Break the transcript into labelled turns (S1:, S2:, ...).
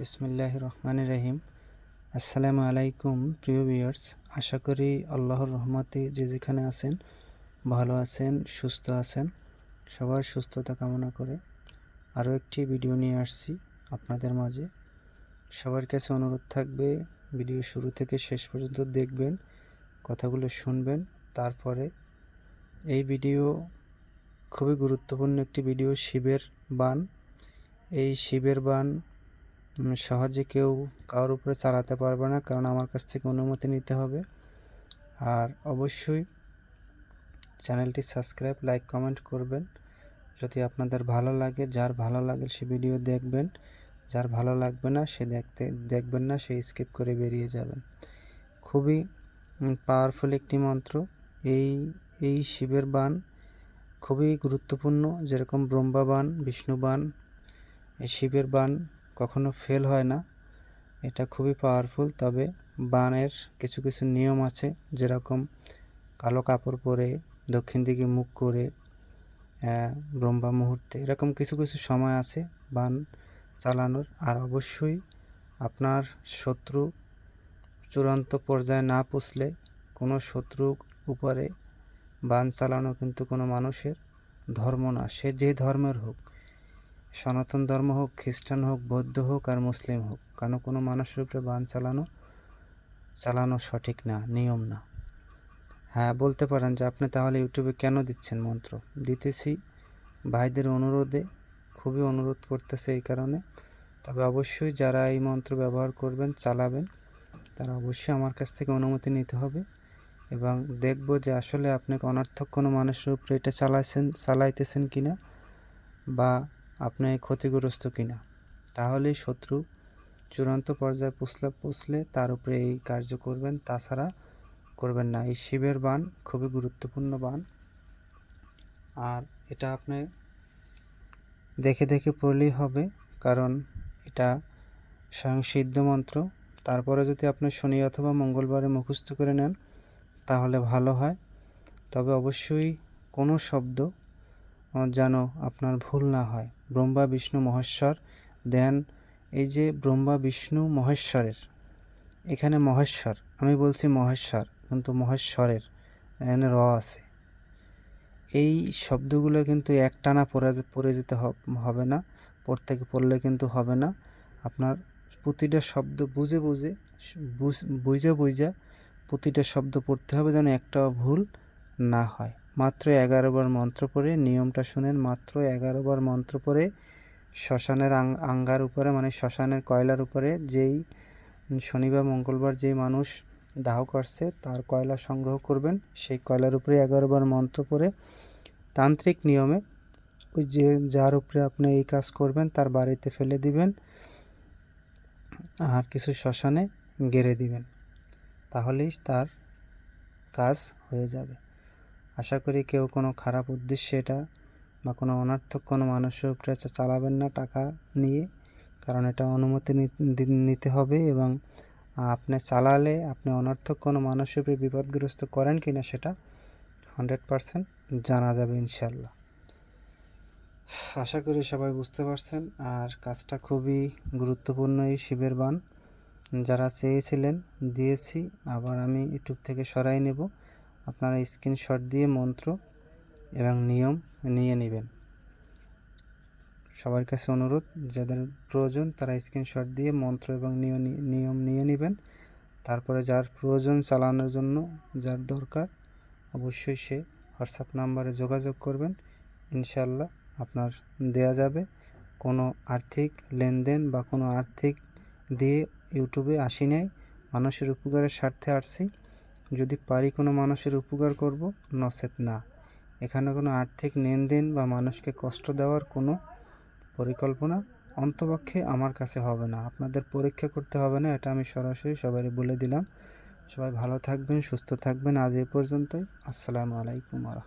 S1: বিসমিল্লাহ রহমান রহিম আসসালামু আলাইকুম, প্রিয় ভিউয়ার্স। আশা করি আল্লাহর রহমতে যে যেখানে আছেন, ভালো আছেন, সুস্থ আছেন, সবার সুস্থতা কামনা করে আরও একটি ভিডিও নিয়ে আসছি আপনাদের মাঝে। সবার কাছে অনুরোধ থাকবে, ভিডিও শুরু থেকে শেষ পর্যন্ত দেখবেন, কথাগুলো শুনবেন, তারপরে এই ভিডিও খুবই গুরুত্বপূর্ণ একটি ভিডিও, শিবের বান। এই শিবের বান সহজে কেউ কারোর উপরে চালাতে পারবে না, কারণ আমার কাছ থেকে অনুমতি নিতে হবে। আর অবশ্যই চ্যানেলটি সাবস্ক্রাইব, লাইক, কমেন্ট করবেন। যদি আপনাদের ভালো লাগে, যার ভালো লাগে সে ভিডিও দেখবেন, যার ভালো লাগবে না সে দেখতে, দেখবেন না, সে স্কিপ করে বেরিয়ে যাবেন। খুবই পাওয়ারফুল একটি মন্ত্র। এই এই শিবের বান খুবই গুরুত্বপূর্ণ। যেরকম ব্রহ্মা বান বিষ্ণু বান এই শিবের বান কখনো ফেল হয় না। এটা খুবই পাওয়ারফুল তবে বানের কিছু কিছু নিয়ম আছে, যেরকম কালো কাপড় পরে, দক্ষিণ দিকে মুখ করে ব্রহ্মা মুহূর্তে, এরকম কিছু কিছু সময় আছে বান চালানোর। আর অবশ্যই আপনার শত্রু চূড়ান্ত পর্যায়ে না পুষলে, কোনো শত্রুর উপরে বান চালানো কিন্তু কোনো মানুষের ধর্ম না। সে যে ধর্মের হোক সনাতন ধর্ম হোক, খ্রিস্টান হোক, বৌদ্ধ হোক আর মুসলিম হোক, কেন কোনো মানুষের উপরে বান চালানো চালানো সঠিক না, নিয়ম না? হ্যাঁ বলতে পারেন যে আপনি তাহলে ইউটিউবে কেন দিচ্ছেন মন্ত্র? দিতেছি, ভাইদের অনুরোধে, খুবই অনুরোধ করতেছে এই কারণে। তবে অবশ্যই যারা এই মন্ত্র ব্যবহার করবেন, চালাবেন, তারা অবশ্যই আমার কাছ থেকে অনুমতি নিতে হবে এবং দেখব যে আসলে আপনি অনর্থক কোনো মানুষের উপরে এটা চালাইছেন, চালাইতেছেন কিনা বা আপনি ক্ষতিগ্রস্ত কিনা। তাহলেই শত্রু চূড়ান্ত পর্যায়ে পুষলে পুষলে তার উপরে এই কার্য করবেন, তাছাড়া করবেন না। এই শিবের বান খুবই গুরুত্বপূর্ণ বান। আর এটা আপনি দেখে দেখে পড়লেই হবে, কারণ এটা স্বয়ং সিদ্ধ মন্ত্র। তারপরে যদি আপনি শনি অথবা মঙ্গলবারে মুখস্থ করে নেন, তাহলে ভালো হয়। তবে অবশ্যই কোনো শব্দ যেন আপনার ভুল না হয়। ব্রহ্মা, বিষ্ণু, মহেশ্বর, দেন এই যে ব্রহ্মা, বিষ্ণু, মহেশ্বরের, এখানে মহেশ্বর, আমি বলছি মহেশ্বর, কিন্তু মহেশ্বরের, এখানে র আছে। এই শব্দগুলো কিন্তু একটানা পড়ে পড়ে যেতে হবে না, প্রত্যেকে পড়লে কিন্তু হবে না। আপনার প্রতিটা শব্দ বুঝে, বুঝ- বুঝে বুঝে প্রতিটা শব্দ পড়তে হবে যেন একটা ভুল না হয়। মাত্র এগারো বার মন্ত্র পড়ে, নিয়মটা শুনেন, মাত্র এগারো বার মন্ত্র পড়ে, শ্মশানের আঙ্গার উপরে মানে শ্মশানের কয়লার উপরে, যেই শনিবার, মঙ্গলবার যেই মানুষ দাহ করছে, তার কয়লা সংগ্রহ করবেন, সেই কয়লার উপরে এগারো বার মন্ত্র পড়ে, তান্ত্রিক নিয়মে ওই যে যার উপরে আপনি এই কাজ করবেন, তার বাড়িতে ফেলে দিবেন, আর কিছু শ্মশানে গেড়ে দিবেন, তাহলেই তার কাজ হয়ে যাবে। আশা করি কেউ কোনো খারাপ উদ্দেশ্যে এটা বা কোনো অনার্থক কোনো মানুষের উপরে চালাবেন না টাকা নিয়ে। কারণ এটা অনুমতি নি- নিতে হবে এবং আপনি চালালে আপনি অনর্থক কোনো মানুষের উপরে বিপদগ্রস্ত করেন কিনা সেটা হান্ড্রেড পারসেন্ট জানা যাবে ইনশাল্লাহ আশা করি সবাই বুঝতে পারছেন। আর কাজটা খুবই গুরুত্বপূর্ণ এই শিবের বান। যারা চেয়েছিলেন দিয়েছি, আবার আমি ইউটিউব থেকে সরাই নেব। আপনারা স্ক্রিনশট দিয়ে মন্ত্র এবং নিয়ম নিয়ে নেবেন। সবার কাছে অনুরোধ, যাদের প্রয়োজন তারা স্ক্রিনশট দিয়ে মন্ত্র এবং নিয়- নিয়ম নিয়ে নেবেন। তারপরে যার প্রয়োজন চালানোর জন্য যার দরকার, অবশ্যই সে হোয়াটসঅ্যাপ নাম্বারে যোগাযোগ করবেন। ইনশাল্লাহ আপনার দেয়া যাবে। কোনো আর্থিক লেনদেন বা কোনো আর্থিক দিয়ে ইউটিউবে আসি নাই। মানুষের উপকারের স্বার্থে আসছি। যদি পারি কোনো মানুষের উপকার করব? নসেত না। এখানে কোনো আর্থিক লেনদেন বা মানুষকে কষ্ট দেওয়ার কোনো পরিকল্পনা অন্তপক্ষে আমার কাছে হবে না। আপনাদের পরীক্ষা করতে হবে না, এটা আমি সরাসরি সবাই বলে দিলাম। সবাই ভালো থাকবেন, সুস্থ থাকবেন। আজ এ পর্যন্তই। আসসালামু আলাইকুম আরহাম